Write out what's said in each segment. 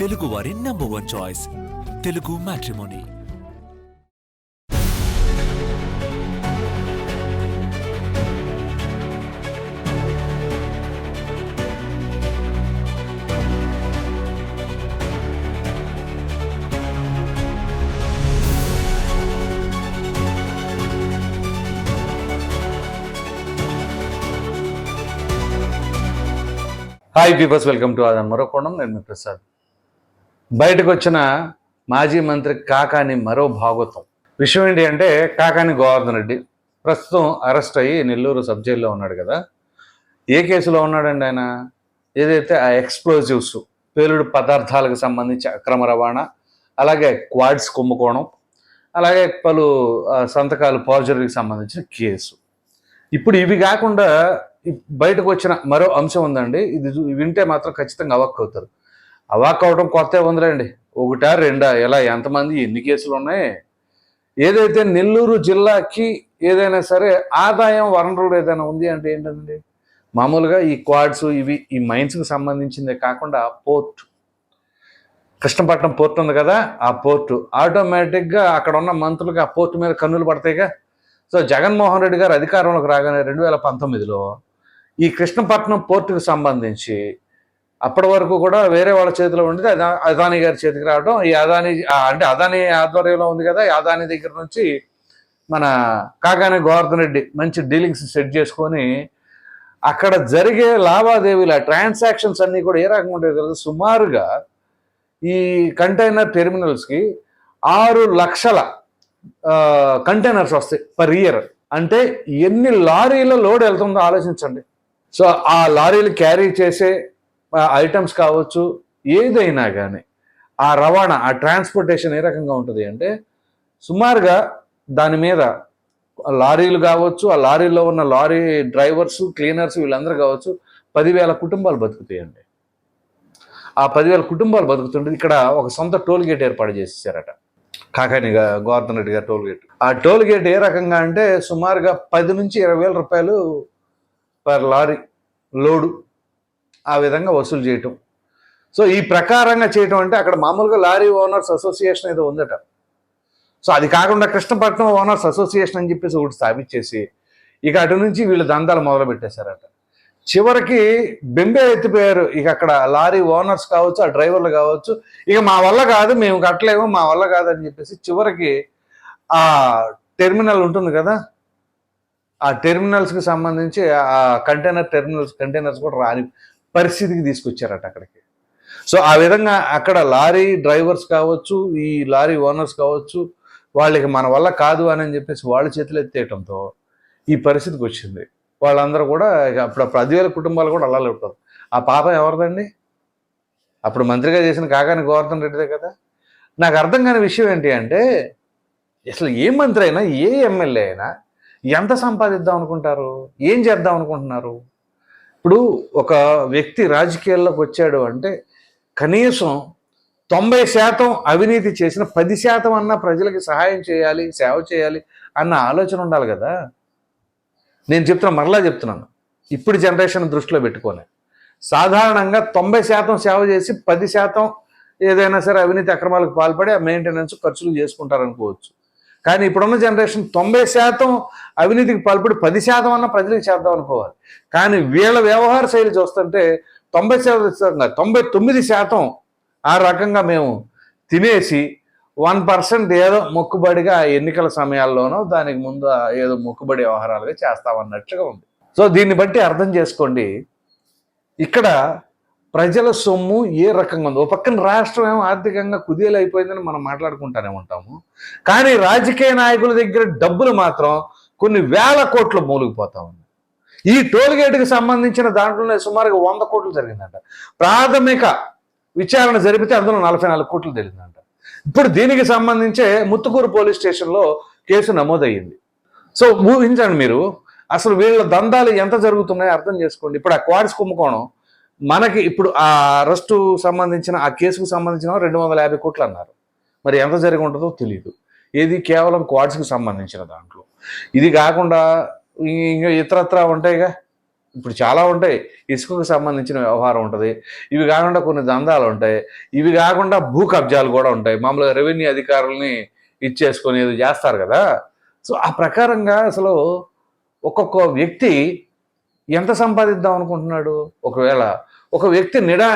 తెలుగు వారి number one choice Telugu matrimony hi peepers welcome to Aadhan మరో కోణం నేను మీ ప్రసాద్ బయటకు వచ్చిన మాజీ మంత్రి కాకాని మరో భాగవతం విషయం ఏంటి అంటే కాకాని గోవర్ధన్ రెడ్డి ప్రస్తుతం అరెస్ట్ అయ్యి నెల్లూరు సబ్ జైల్లో ఉన్నాడు కదా. ఏ కేసులో ఉన్నాడండి ఆయన? ఏదైతే ఆ ఎక్స్ప్లోజివ్స్ పేలుడు పదార్థాలకు సంబంధించి అక్రమ రవాణా అలాగే క్వాడ్స్ కుంభకోణం అలాగే పలు సంతకాలు ఫార్జరీకి సంబంధించిన కేసు. ఇప్పుడు ఇవి కాకుండా ఇప్- బయటకు వచ్చిన మరో అంశం ఉందండి. ఇది వింటే మాత్రం ఖచ్చితంగా అవక్కవుతారు. అవాక్ అవడం కొత్త ఉందిలేండి. ఒకటా రెండా ఎలా ఎంతమంది ఎన్ని కేసులు ఉన్నాయి? ఏదైతే నెల్లూరు జిల్లాకి ఏదైనా సరే ఆదాయం వనరులు ఏదైనా ఉంది అంటే ఏంటండి? మామూలుగా ఈ క్వాడ్స్ ఇవి ఈ మైన్స్కి సంబంధించిందే కాకుండా పోర్ట్. కృష్ణపట్నం పోర్ట్ ఉంది కదా ఆ పోర్టు. ఆటోమేటిక్గా అక్కడ ఉన్న మంత్రులకు ఆ పోర్టు మీద కన్నులు పడతాయిగా. సో జగన్మోహన్ రెడ్డి గారు అధికారంలోకి రాగానే రెండు వేల పంతొమ్మిదిలో ఈ కృష్ణపట్నం పోర్టుకు సంబంధించి అప్పటి వరకు కూడా వేరే వాళ్ళ చేతిలో ఉండేది అదా అదానీ గారి చేతికి రావడం ఈ అదానీ అంటే అదానీ ఆధ్వర్యంలో ఉంది కదా ఈ అదానీ దగ్గర నుంచి మన కాకాని గోవర్ధన్ రెడ్డి మంచి డీలింగ్స్ సెట్ చేసుకొని అక్కడ జరిగే లావాదేవీల ట్రాన్సాక్షన్స్ అన్నీ కూడా ఏ రకంగా ఉంటాయో తెలుసు? సుమారుగా ఈ కంటైనర్ టెర్మినల్స్కి ఆరు లక్షల కంటైనర్స్ వస్తాయి పర్ ఇయర్. అంటే ఎన్ని లారీల లోడ్ వెళ్తుందో ఆలోచించండి. సో ఆ లారీలు క్యారీ చేసే ఐటమ్స్ కావచ్చు ఏదైనా కానీ ఆ రవాణా ఆ ట్రాన్స్పోర్టేషన్ ఏ రకంగా ఉంటుంది అంటే సుమారుగా దాని మీద లారీలు కావచ్చు ఆ లారీలో ఉన్న లారీ డ్రైవర్స్ క్లీనర్స్ వీళ్ళందరూ కావచ్చు పదివేల కుటుంబాలు బతుకుతాయండి. ఆ పదివేల కుటుంబాలు బతుకుతుంటే ఇక్కడ ఒక సొంత టోల్ గేట్ ఏర్పాటు చేసేసారట. కాకాని గోవర్ధన్ రెడ్డి గారు టోల్ గేట్ ఆ టోల్ గేట్ ఏ రకంగా అంటే సుమారుగా పది నుంచి ఇరవై వేల రూపాయలు పర్ లారీ లోడు ఆ విధంగా వసూలు చేయటం. సో ఈ ప్రకారంగా చేయటం అంటే అక్కడ మామూలుగా లారీ ఓనర్స్ అసోసియేషన్ ఏదో ఉందట. సో అది కాకుండా కృష్ణపట్నం ఓనర్స్ అసోసియేషన్ అని చెప్పేసి ఒకటి స్థాపించేసి ఇక అటు నుంచి వీళ్ళు దందాలు మొదలు పెట్టేశారట చివరికి బెంబే ఎత్తిపోయారు. ఇక అక్కడ లారీ ఓనర్స్ కావచ్చు ఆ డ్రైవర్లు కావచ్చు ఇక మా వల్ల కాదు మేము కట్టలేము మా వల్ల కాదు అని చెప్పేసి చివరికి ఆ టెర్మినల్ ఉంటుంది కదా ఆ టెర్మినల్స్కి సంబంధించి ఆ కంటైనర్ టెర్మినల్స్ కంటైనర్స్ కూడా రాని పరిస్థితికి తీసుకొచ్చారట అక్కడికి. సో ఆ విధంగా అక్కడ లారీ డ్రైవర్స్ కావచ్చు ఈ లారీ ఓనర్స్ కావచ్చు వాళ్ళకి మన వల్ల కాదు అని చెప్పేసి వాళ్ళ చేతులు ఎత్తేయటంతో ఈ పరిస్థితికి వచ్చింది. వాళ్ళందరూ కూడా ఇక అప్పుడు పదివేల కుటుంబాలు కూడా అలా ఉంటారు ఆ పాపం ఎవరిదండి? అప్పుడు మంత్రిగా చేసిన కాకాని గోవర్ధన్ రెడ్డిదే కదా. నాకు అర్థం కాని విషయం ఏంటి అంటే అసలు ఏ మంత్రి అయినా ఏ ఎమ్మెల్యే అయినా ఎంత సంపాదిద్దాం అనుకుంటారు? ఏం చేద్దాం అనుకుంటున్నారు? ఇప్పుడు ఒక వ్యక్తి రాజకీయాల్లోకి వచ్చాడు అంటే కనీసం తొంభై శాతం అవినీతి చేసిన పది శాతం అన్న ప్రజలకి సహాయం చేయాలి సేవ చేయాలి అన్న ఆలోచన ఉండాలి కదా. నేను చెప్తున్నా మరలా చెప్తున్నాను. ఇప్పుడు జనరేషన్ దృష్టిలో పెట్టుకొని సాధారణంగా తొంభై శాతం సేవ చేసి పది శాతం ఏదైనా సరే అవినీతి అక్రమాలకు పాల్పడి ఆ మెయింటెనెన్స్ ఖర్చులు చేసుకుంటారనుకోవచ్చు. కానీ ఇప్పుడున్న జనరేషన్ తొంభై శాతం అవినీతికి పాల్పడి పది శాతం అన్న ప్రజలకు చేద్దాం అనుకోవాలి. కానీ వీళ్ళ వ్యవహార శైలి చూస్తుంటే తొంభై శాతం తొంభై తొమ్మిది శాతం ఆ రకంగా మేము తినేసి వన్ పర్సెంట్ ఏదో మొక్కుబడిగా ఎన్నికల సమయాల్లోనో దానికి ముందు ఏదో మొక్కుబడి వ్యవహారాలుగా చేస్తామన్నట్టుగా ఉంది. సో దీన్ని బట్టి అర్థం చేసుకోండి. ఇక్కడ ప్రజల సొమ్ము ఏ రకంగా ఉందో. ఓ పక్కన రాష్ట్రం ఏమో ఆర్థికంగా కుదేలైపోయిందని మనం మాట్లాడుకుంటానే ఉంటాము. కానీ రాజకీయ నాయకుల దగ్గర డబ్బులు మాత్రం కొన్ని వేల కోట్లు మూలిగిపోతా ఉంది ఈ టోల్గేట్కి సంబంధించిన దాంట్లోనే సుమారుగా వంద కోట్లు జరిగిందంట. ప్రాథమిక విచారణ జరిపితే అందులో నలభై నాలుగు కోట్లు జరిగిందంట. ఇప్పుడు దీనికి సంబంధించే ముత్తుకూరు పోలీస్ స్టేషన్లో కేసు నమోదయ్యింది. సో ఊహించండి మీరు అసలు వీళ్ళ దందాలు ఎంత జరుగుతున్నాయో అర్థం చేసుకోండి. ఇప్పుడు ఆ క్వాడ్స్ కుంభకోణం మనకి ఇప్పుడు ఆ అరెస్టు సంబంధించిన ఆ కేసుకు సంబంధించిన రెండు వందల యాభై కోట్లు అన్నారు. మరి ఎంత జరిగి ఉంటుందో తెలియదు ఇది కేవలం క్వాడ్స్కి సంబంధించిన దాంట్లో. ఇది కాకుండా ఇంకా ఇతరత్ర ఉంటాయిగా. ఇప్పుడు చాలా ఉంటాయి. ఇసుకకు సంబంధించిన వ్యవహారం ఉంటుంది. ఇవి కాకుండా కొన్ని దందాలు ఉంటాయి. ఇవి కాకుండా భూ కబ్జాలు కూడా ఉంటాయి. మామూలుగా రెవెన్యూ అధికారులని ఇచ్చేసుకొని ఏదో చేస్తారు కదా. సో ఆ ప్రకారంగా అసలు ఒక్కొక్క వ్యక్తి ఎంత సంపాదిద్దాం అనుకుంటున్నాడు? ఒకవేళ ఒక వ్యక్తి నిడా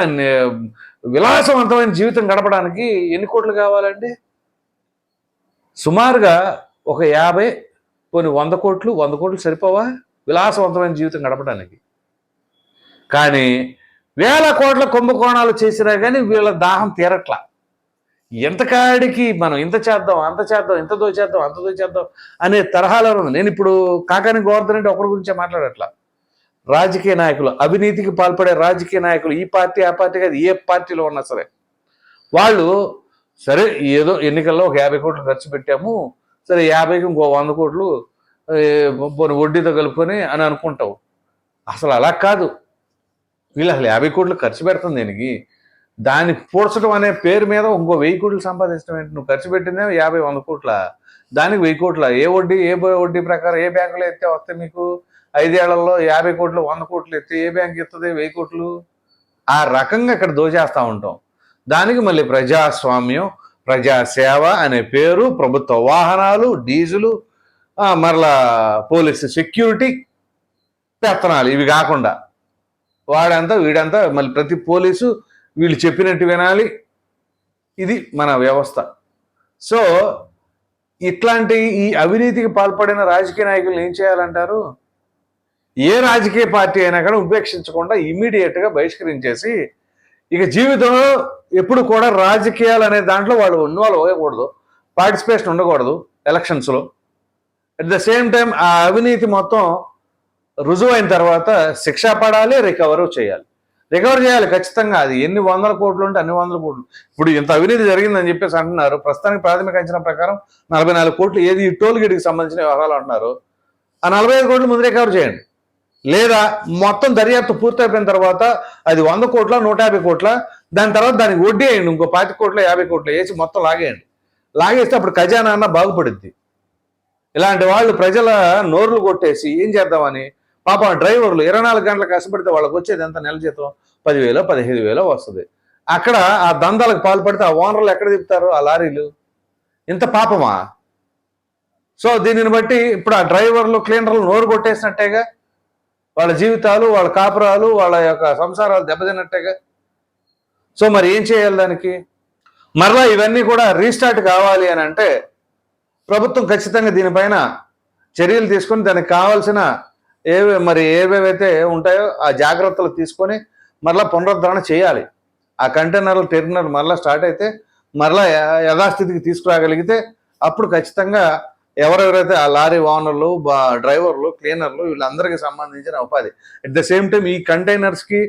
విలాసవంతమైన జీవితం గడపడానికి ఎన్ని కోట్లు కావాలండి? సుమారుగా ఒక యాభై కొన్ని వంద కోట్లు వంద కోట్లు సరిపోవా? విలాసవంతమైన జీవితం గడపడానికి. కానీ వేల కోట్ల కుంభకోణాలు చేసినా కానీ వీళ్ళ దాహం తీరట్లా. ఎంతకాడికి మనం ఇంత చేద్దాం అంత చేద్దాం ఇంత దోచేద్దాం అంత దోచేద్దాం అనే తరహాలో ఉంది నేను ఇప్పుడు కాకాని గోవర్ధన్ రెడ్డి ఒకరి గురించే మాట్లాడట్లా. రాజకీయ నాయకులు అవినీతికి పాల్పడే రాజకీయ నాయకులు ఈ పార్టీ ఆ పార్టీ కాదు ఏ పార్టీలో ఉన్నా సరే. వాళ్ళు సరే ఏదో ఎన్నికల్లో ఒక యాభై కోట్లు ఖర్చు పెట్టాము సరే యాభైకి ఇంకో వంద కోట్లు వడ్డీతో కలుపుకొని అని అనుకుంటావు అసలు అలా కాదు. వీళ్ళు అసలు యాభై కోట్లు ఖర్చు పెడుతుంది దీనికి? దాన్ని పూడ్చడం అనే పేరు మీద ఇంకో వెయ్యి కోట్లు సంపాదించడం ఏంటి? నువ్వు ఖర్చు పెట్టిందే యాభై వంద కోట్ల. దానికి వెయ్యి కోట్ల. ఏ వడ్డీ ఏ వడ్డీ ప్రకారం ఏ బ్యాంకులో ఎత్తే వస్తే మీకు? ఐదేళ్ళలో యాభై కోట్లు వంద కోట్లు ఎత్తే ఏ బ్యాంక్ ఎత్తుంది వెయ్యి కోట్లు. ఆ రకంగా ఇక్కడ దోచేస్తూ ఉంటాం. దానికి మళ్ళీ ప్రజాస్వామ్యం ప్రజాసేవ అనే పేరు ప్రభుత్వ వాహనాలు డీజిలు మరలా పోలీసు సెక్యూరిటీ పెత్తనాలు ఇవి కాకుండా. వాడంతా వీడంతా మళ్ళీ ప్రతి పోలీసు వీళ్ళు చెప్పినట్టు వినాలి. ఇది మన వ్యవస్థ. సో ఇట్లాంటి ఈ అవినీతికి పాల్పడిన రాజకీయ నాయకులు ఏం చేయాలంటారు? ఏ రాజకీయ పార్టీ అయినా కానీ ఉపేక్షించకుండా ఇమీడియట్గా బహిష్కరించేసి ఇక జీవితంలో ఎప్పుడు కూడా రాజకీయాలు అనే దాంట్లో వాళ్ళు ఇన్వాల్వ్ అవ్వకూడదు. పార్టిసిపేషన్ ఉండకూడదు ఎలక్షన్స్లో అట్ ద సేమ్ టైం ఆ అవినీతి మొత్తం రుజువైన తర్వాత శిక్ష పడాలి రికవర్ చేయాలి. రికవర్ చేయాలి ఖచ్చితంగా. అది ఎన్ని వందల కోట్లు ఉంటే అన్ని వందల కోట్లు. ఇప్పుడు ఇంత అవినీతి జరిగిందని చెప్పేసి అంటున్నారు. ప్రస్తుతానికి ప్రాథమిక అంచనా ప్రకారం నలభై నాలుగు కోట్లు. ఏది ఈ టోల్ గేట్కి సంబంధించిన వ్యవహారాలు అంటున్నారు. ఆ నలభై ఐదు కోట్లు ముందు రికవర్ చేయండి. లేదా మొత్తం దర్యాప్తు పూర్తయిపోయిన తర్వాత అది వంద కోట్ల నూట యాభై కోట్ల దాని తర్వాత దానికి వడ్డీ వేయండి ఇంకో పాతి కోట్ల యాభై కోట్ల వేసి మొత్తం లాగేయండి. లాగేస్తే అప్పుడు ఖజానా అన్న బాగుపడుద్ది. ఇలాంటి వాళ్ళు ప్రజల నోర్లు కొట్టేసి ఏం చేద్దామని పాపం డ్రైవర్లు ఇరవై నాలుగు గంటలు కష్టపడితే వాళ్ళకి వచ్చేది ఎంత నెల జీతం? పదివేలో పదిహేను వేలో వస్తుంది. అక్కడ ఆ దందాలకు పాల్పడితే ఆ ఓనర్లు ఎక్కడ తిప్పుతారు? ఆ లారీలు. ఇంత పాపమా? సో దీనిని బట్టి ఇప్పుడు ఆ డ్రైవర్లు క్లీనర్లు నోరు కొట్టేసినట్టేగా వాళ్ళ జీవితాలు వాళ్ళ కాపురాలు వాళ్ళ యొక్క సంసారాలు దెబ్బతిన్నట్టేగా. సో మరి ఏం చేయాలి దానికి? మరలా ఇవన్నీ కూడా రీస్టార్ట్ కావాలి అని అంటే ప్రభుత్వం ఖచ్చితంగా దీనిపైన చర్యలు తీసుకొని దానికి కావాల్సిన ఏవే మరి ఏవేవైతే ఉంటాయో ఆ జాగ్రత్తలు తీసుకొని మరలా పునరుద్ధరణ చేయాలి. ఆ కంటైనర్లు టెర్మినల్ మరలా స్టార్ట్ అయితే మరలా యథాస్థితికి తీసుకురాగలిగితే అప్పుడు ఖచ్చితంగా ఎవరెవరైతే ఆ లారీ ఓనర్లు బా డ్రైవర్లు క్లీనర్లు వీళ్ళందరికీ సంబంధించిన ఉపాధి. అట్ ద సేమ్ టైం ఈ కంటైనర్స్కి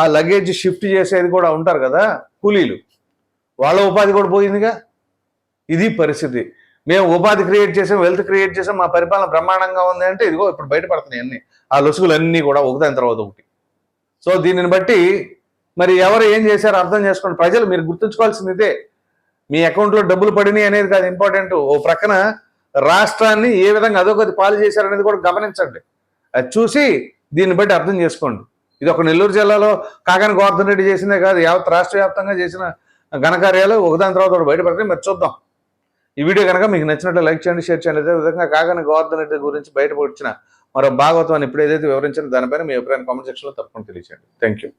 ఆ లగేజ్ షిఫ్ట్ చేసేది కూడా ఉంటారు కదా కూలీలు. వాళ్ళ ఉపాధి కూడా పోయిందిగా? ఇది పరిస్థితి. మేము ఉపాధి క్రియేట్ చేసాం వెల్త్ క్రియేట్ చేసాం మా పరిపాలన బ్రహ్మాండంగా ఉంది అంటే ఇదిగో ఇప్పుడు బయటపడుతున్నాయి అన్ని. ఆ లొసుగులు అన్నీ కూడా ఒకదాని తర్వాత ఒకటి. సో దీనిని బట్టి మరి ఎవరు ఏం చేశారో అర్థం చేసుకోండి. ప్రజలు మీరు గుర్తుంచుకోవాల్సింది ఇదే. మీ అకౌంట్లో డబ్బులు పడినాయి అనేది కాదు ఇంపార్టెంట్. ఓ ప్రక్కన రాష్ట్రాన్ని ఏ విధంగా అదొకటి పాలు చేశారనేది కూడా గమనించండి. అది చూసి దీన్ని బట్టి అర్థం చేసుకోండి. ఇది ఒక నెల్లూరు జిల్లాలో కాకాని గోవర్ధన్ రెడ్డి చేసిందే కాదు యావత్ రాష్ట్ర వ్యాప్తంగా చేసిన ఘనకార్యాలు. ఒకదాని తర్వాత ఒకటి బయటపడతాయి మరి చూద్దాం. ఈ వీడియో కనుక మీకు నచ్చినట్లు లైక్ చేయండి షేర్ చేయండి. అదే విధంగా కాకాని గోవర్ధన్ రెడ్డి గురించి బయటపడిన మరో భాగవతం అని ఇప్పుడు ఏదైతే వివరించిన దానిపైన మీ అభిప్రాయం కామెంట్ సెక్షన్లో తప్పకుండా తెలియచేయండి. Thank you